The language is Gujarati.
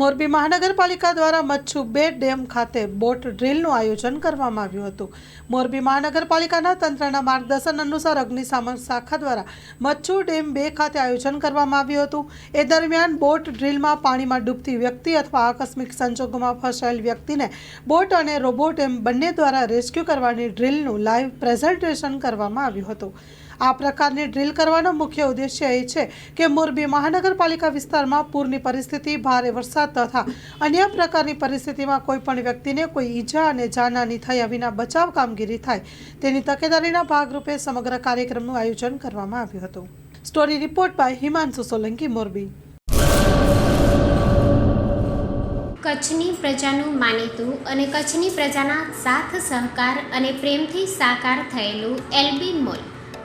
મોરબી મહાનગરપાલિકા દ્વારા મચ્છુ બે ડેમ ખાતે બોટ ડ્રીલનું આયોજન કરવામાં આવ્યું હતું. મોરબી મહાનગરપાલિકાના તંત્રના માર્ગદર્શન અનુસાર અગ્નિશામક શાખા દ્વારા મચ્છુ ડેમ બે ખાતે આયોજન કરવામાં આવ્યું હતું. એ દરમિયાન બોટ ડ્રીલમાં પાણીમાં ડૂબતી વ્યક્તિ અથવા આકસ્મિક સંજોગોમાં ફસાયેલ વ્યક્તિને બોટ અને રોબોટ એમ બંને દ્વારા રેસ્ક્યુ કરવાની ડ્રીલનું લાઈવ પ્રેઝન્ટેશન કરવામાં આવ્યું હતું. આ પ્રકારની ડ્રીલ કરવાનો મુખ્ય ઉદ્દેશ્ય એ છે કે મોરબી મહાનગરપાલિકા વિસ્તારમાં પૂરની પરિસ્થિતિ, ભારે વરસાદ તથા અન્ય પ્રકારની પરિસ્થિતિમાં કોઈ પણ વ્યક્તિને કોઈ ઈજા અને જાનહાની થયા વિના બચાવ કામગીરી થાય તેની તકેદારીના ભાગરૂપે સમગ્ર કાર્યક્રમનું આયોજન કરવામાં આવ્યું હતું. Story report by Himanshu Solanki, Morbi. કચ્છની પ્રજાનું માનીતું અને કચ્છની પ્રજાના સાથ સહકાર અને પ્રેમથી સાકાર થયેલું એલબી મોલ.